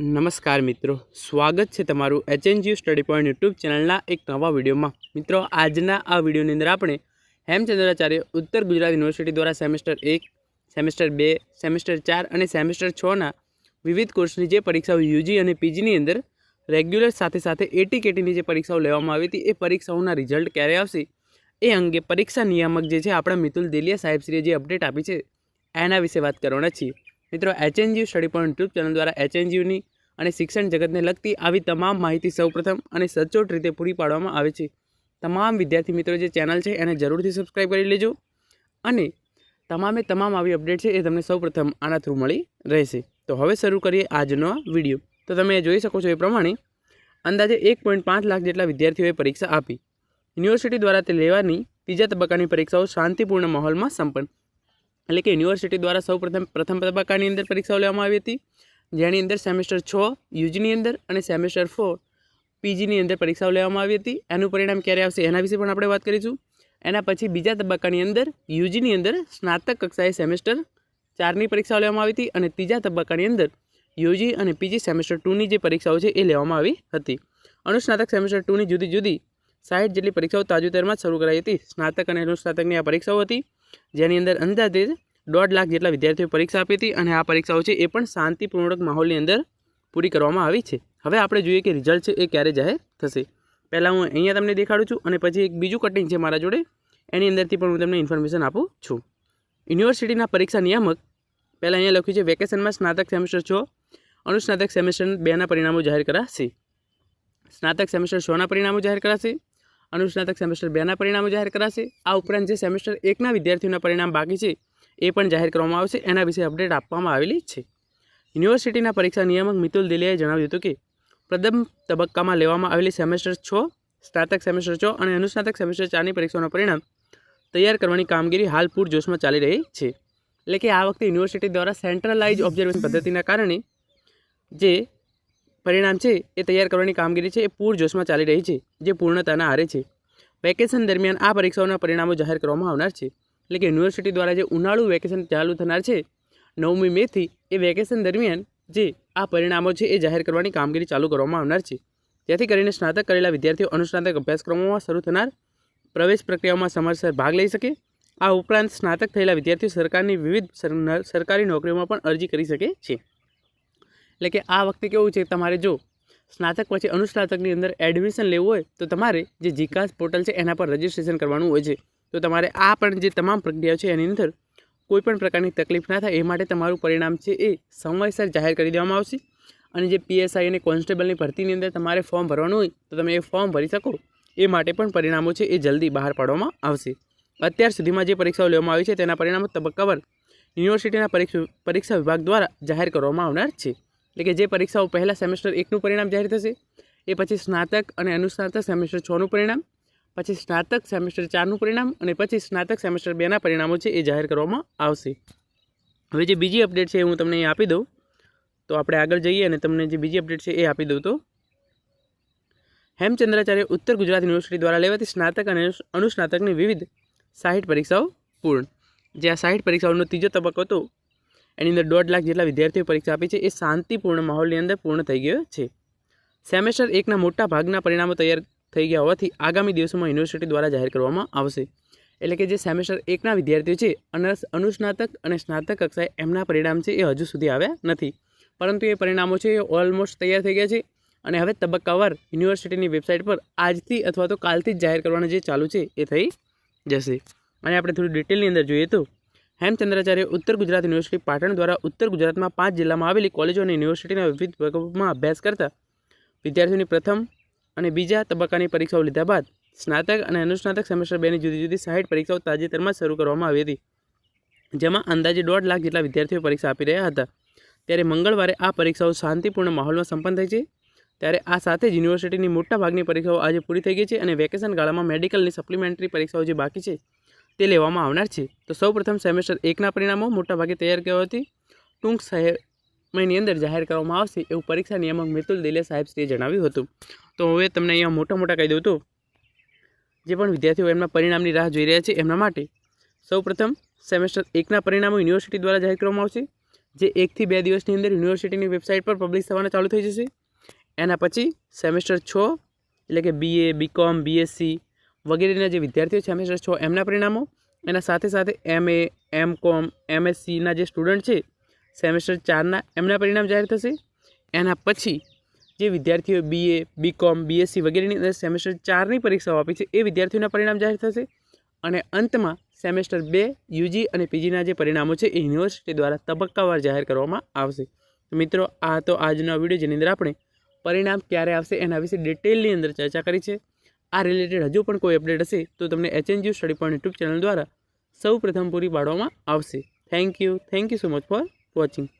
નમસ્કાર મિત્રો. સ્વાગત છે તમારું એચએનજીયુ સ્ટડી પોઈન્ટ યુટ્યુબ ચેનલના એક નવા વિડીયોમાં. મિત્રો, આજના આ વિડીયોની અંદર આપણે હેમચંદ્રાચાર્ય ઉત્તર ગુજરાત યુનિવર્સિટી દ્વારા સેમેસ્ટર એક, સેમેસ્ટર બે, સેમેસ્ટર ચાર અને સેમેસ્ટર છના વિવિધ કોર્સની જે પરીક્ષાઓ યુજી અને પીજીની અંદર રેગ્યુલર સાથે સાથે એટી કેટીની જે પરીક્ષાઓ લેવામાં આવી હતી, એ પરીક્ષાઓના રિઝલ્ટ ક્યારે આવશે? એ અંગે પરીક્ષા નિયામક જે છે આપણા મિતુલ દેલિયા સાહેબશ્રીએ જે અપડેટ આપી છે, એના વિશે વાત કરવાના છીએ. મિત્રો HNGU study point YouTube channel દ્વારા એચએનજીયુની અને શિક્ષણ જગતને લગતી આવી તમામ માહિતી સૌપ્રથમ અને સચોટ રીતે પૂરી પાડવામાં આવે છે. તમામ વિદ્યાર્થી મિત્રો, જે ચેનલ છે, એને જરૂરથી સબસ્ક્રાઈબ કરી લેજો અને તમામે તમામ આવી અપડેટ છે એ તમને સૌપ્રથમ આના થ્રુ મળી રહેશે. તો હવે શરૂ કરીએ આજનો વીડિયો તો તમે જોઈ શકો છો એ પ્રમાણે અંદાજે એક પોઈન્ટ પાંચ લાખ જેટલા વિદ્યાર્થીઓએ પરીક્ષા આપી. યુનિવર્સિટી દ્વારા તે લેવાની ત્રીજા તબક્કાની પરીક્ષાઓ શાંતિપૂર્ણ માહોલમાં સંપન્ન. એટલે કે યુનિવર્સિટી દ્વારા સૌપ્રથમ, પ્રથમ તબક્કાની અંદર પરીક્ષાઓ લેવામાં આવી હતી. જેની અંદર સેમેસ્ટર છ યુજીની અંદર અને સેમેસ્ટર ફોર પીજીની અંદર પરીક્ષાઓ લેવામાં આવી હતી. એનું પરિણામ ક્યારે આવશે એના વિશે પણ આપણે વાત કરીશું. એના પછી બીજા તબક્કાની અંદર યુજીની અંદર સ્નાતક કક્ષાએ સેમેસ્ટર ચારની પરીક્ષાઓ લેવામાં આવી હતી અને ત્રીજા તબક્કાની અંદર યુજી અને પીજી સેમેસ્ટર ટુની જે પરીક્ષાઓ છે એ લેવામાં આવી હતી. અનુસ્નાતક સેમેસ્ટર ટુની જુદી જુદી સાહીઠ જેટલી પરીક્ષાઓ તાજેતરમાં જ શરૂ કરાઈ હતી. સ્નાતક અને અનુસ્નાતકની આ પરીક્ષાઓ હતી, જેની અંદર અંદાજે દોઢ લાખ જેટલા વિદ્યાર્થીઓએ પરીક્ષા આપી હતી અને આ પરીક્ષાઓ છે એ પણ શાંતિપૂર્વક માહોલની અંદર પૂરી કરવામાં આવી છે. હવે આપણે જોઈએ કે રિઝલ્ટ છે એ ક્યારે જાહેર થશે. પહેલાં હું અહીંયા તમને દેખાડું છું અને પછી એક બીજું કટિંગ છે મારા જોડે. એની અંદરથી પણ હું તમને ઇન્ફોર્મેશન આપું છું. યુનિવર્સિટીના પરીક્ષા નિયામક, પહેલાં અહીંયા લખ્યું છે, વેકેશનમાં સ્નાતક સેમેસ્ટર છ. અનુસ્નાતક સેમેસ્ટર બેના પરિણામો જાહેર કરાશે. સ્નાતક સેમેસ્ટર છના પરિણામો જાહેર કરાશે. અનુસ્નાતક સેમેસ્ટર બેના પરિણામો જાહેર કરાશે. આ ઉપરાંત જે સેમેસ્ટર એકના વિદ્યાર્થીઓના પરિણામ બાકી છે એ પણ જાહેર કરવામાં આવશે. એના વિશે અપડેટ આપવામાં આવેલી છે. યુનિવર્સિટીના પરીક્ષા નિયામક મિતુલ દિલિયાએ જણાવ્યું હતું કે, પ્રથમ તબક્કામાં લેવામાં આવેલી સેમેસ્ટર છ, સ્નાતક સેમેસ્ટર છ અને અનુસ્નાતક સેમેસ્ટર ચારની પરીક્ષાઓનું પરિણામ તૈયાર કરવાની કામગીરી હાલ પૂરજોશમાં ચાલી રહી છે. એટલે કે આ વખતે યુનિવર્સિટી દ્વારા સેન્ટ્રલાઇઝ ઓબ્ઝર્વેશન પદ્ધતિના કારણે જે પરિણામ છે એ તૈયાર કરવાની કામગીરી છે એ પૂરજોશમાં ચાલી રહી છે, જે પૂર્ણતાના આરે છે. વેકેશન દરમિયાન આ પરીક્ષાઓના પરિણામો જાહેર કરવામાં આવનાર છે. એટલે કે યુનિવર્સિટી દ્વારા જે ઉનાળુ વેકેશન ચાલુ થનાર છે, નવમી મેથી એ વેકેશન દરમિયાન જે આ પરિણામો છે એ જાહેર કરવાની કામગીરી ચાલુ કરવામાં આવનાર છે. જેથી કરીને સ્નાતક કરેલા વિદ્યાર્થીઓ અનુસ્નાતક અભ્યાસક્રમોમાં શરૂ થનાર પ્રવેશ પ્રક્રિયાઓમાં સમયસર ભાગ લઈ શકે. આ ઉપરાંત સ્નાતક થયેલા વિદ્યાર્થીઓ સરકારની વિવિધ સરકારી નોકરીઓમાં પણ અરજી કરી શકે છે. એટલે કે આ વખતે કેવું છે, તમારે જો સ્નાતક પછી અનુસ્નાતકની અંદર એડમિશન લેવું હોય તો તમારે જે જીકાસ પોર્ટલ છે એના પર રજિસ્ટ્રેશન કરવાનું હોય છે. તો તમારે આ પણ જે તમામ પ્રક્રિયા છે એની અંદર કોઈપણ પ્રકારની તકલીફ ના થાય, એ માટે તમારું પરિણામ છે એ સમયસર જાહેર કરી દેવામાં આવશે. અને જે પીએસઆઈ અને કોન્સ્ટેબલની ભરતીની અંદર તમારે ફોર્મ ભરવાનું હોય, તો તમે એ ફોર્મ ભરી શકો. એ માટે પણ પરિણામો છે એ જલ્દી બહાર પાડવામાં આવશે. અત્યાર સુધીમાં જે પરીક્ષાઓ લેવામાં આવી છે, તેના પરિણામો તબક્કાવાર યુનિવર્સિટીના પરીક્ષા વિભાગ દ્વારા જાહેર કરવામાં આવનાર છે. એટલે કે જે પરીક્ષાઓ પહેલાં સેમેસ્ટર એકનું પરિણામ જાહેર થશે, એ પછી સ્નાતક અને અનુસ્નાતક સેમેસ્ટર છનું પરિણામ પછી સ્નાતક સેમેસ્ટર ચારનું પરિણામ અને પછી સ્નાતક સેમેસ્ટર બેના પરિણામો છે એ જાહેર કરવામાં આવશે. હવે જે બીજી અપડેટ છે એ હું તમને અહીં આપી દઉં. તો આપણે આગળ જઈએ અને તમને જે બીજી અપડેટ છે એ આપી દઉં તો. હેમચંદ્રાચાર્ય ઉત્તર ગુજરાત યુનિવર્સિટી દ્વારા લેવાતી સ્નાતક અને અનુસ્નાતકની વિવિધ સાહીઠ પરીક્ષાઓ પૂર્ણ. જે આ સાહીઠ પરીક્ષાઓનો ત્રીજો તબક્કો હતો. એની અંદર દોઢ લાખ જેટલા વિદ્યાર્થીઓ પરીક્ષા આપી છે. એ શાંતિપૂર્ણ માહોલની અંદર પૂર્ણ થઈ ગયો છે. સેમેસ્ટર એકના મોટા ભાગના પરિણામો તૈયાર થઈ ગયા હોવાથી આગામી દિવસોમાં યુનિવર્સિટી દ્વારા જાહેર કરવામાં આવશે. એટલે કે જે સેમેસ્ટર એકના વિદ્યાર્થીઓ છે, અનસ, અનુસ્નાતક અને સ્નાતક કક્ષાએ એમના પરિણામ છે એ હજુ સુધી આવ્યા નથી. પરંતુ એ પરિણામો છે એ ઓલમોસ્ટ તૈયાર થઈ ગયા છે અને હવે તબક્કાવાર યુનિવર્સિટીની વેબસાઇટ પર આજથી અથવા તો કાલથી જ જાહેર કરવાનું જે ચાલુ છે એ થઈ જશે. અને આપણે થોડું ડિટેલની અંદર જોઈએ તો, હેમચંદ્રાચાર્ય ઉત્તર ગુજરાત યુનિવર્સિટી પાટણ દ્વારા ઉત્તર ગુજરાતમાં પાંચ જિલ્લામાં આવેલી કોલેજો અને યુનિવર્સિટીના વિવિધ વર્ગોમાં અભ્યાસ કરતા વિદ્યાર્થીઓની પ્રથમ અને બીજા તબક્કાની પરીક્ષાઓ લીધા બાદ સ્નાતક અને અનુસ્નાતક સેમેસ્ટર બેની જુદી જુદી સાઠ પરીક્ષાઓ તાજેતરમાં શરૂ કરવામાં આવી હતી, જેમાં અંદાજે દોઢ લાખ જેટલા વિદ્યાર્થીઓ પરીક્ષા આપી રહ્યા હતા. ત્યારે મંગળવારે આ પરીક્ષાઓ શાંતિપૂર્ણ માહોલમાં સંપન્ન થઈ છે. ત્યારે આ સાથે જ યુનિવર્સિટીની મોટાભાગની પરીક્ષાઓ આજે પૂરી થઈ ગઈ છે અને વેકેશન ગાળામાં મેડિકલની સપ્લિમેન્ટરી પરીક્ષાઓ જે બાકી છે તે લેવામાં આવનાર છે. તો સૌપ્રથમ સેમેસ્ટર એકના પરિણામો મોટાભાગે તૈયાર કર્યા હતી. ટૂંક સમયની અંદર જાહેર કરવામાં આવશે એવું પરીક્ષા નિયામક મિતુલ દિલે સાહેબશ્રીએ જણાવ્યું હતું. તો હવે તમને અહીંયા મોટા મોટા કહી દઉં તો, જે પણ વિદ્યાર્થીઓ એમના પરિણામની રાહ જોઈ રહ્યા છે એમના માટે સૌપ્રથમ સેમેસ્ટર એકના પરિણામો યુનિવર્સિટી દ્વારા જાહેર કરવામાં આવશે, જે એકથી બે દિવસની અંદર યુનિવર્સિટીની વેબસાઇટ પર પબ્લિશ થવાના ચાલુ થઈ જશે. એના પછી સેમેસ્ટર છ, એટલે કે બીએ બીકોમ બીએસસી વગેરેના જે વિદ્યાર્થીઓ સેમેસ્ટર છ એમના પરિણામો, એના સાથે સાથે એમએ એમ કોમ એમએસસીના જે સ્ટુડન્ટ છે સેમેસ્ટર ચારના એમના પરિણામ જાહેર થશે. એના પછી જે વિદ્યાર્થીઓ બીએ બીકોમ બીએસસી વગેરેની અંદર સેમેસ્ટર ચારની પરીક્ષાઓ આપી છે, એ વિદ્યાર્થીઓના પરિણામ જાહેર થશે. અને અંતમાં સેમેસ્ટર બે, યુજી અને પીજીના જે પરિણામો છે, એ યુનિવર્સિટી દ્વારા તબક્કાવાર જાહેર કરવામાં આવશે. મિત્રો, આ તો આજનો વીડિયો, જેની અંદર આપણે પરિણામ ક્યારે આવશે એના વિશે ડિટેલની અંદર ચર્ચા કરી છે. આ રિલેટેડ હજુ પણ કોઈ અપડેટ હશે, તો તમને HNGU study point YouTube channel દ્વારા સૌ પ્રથમ પૂરી પાડવામાં આવશે. Thank you thank you so much for watching.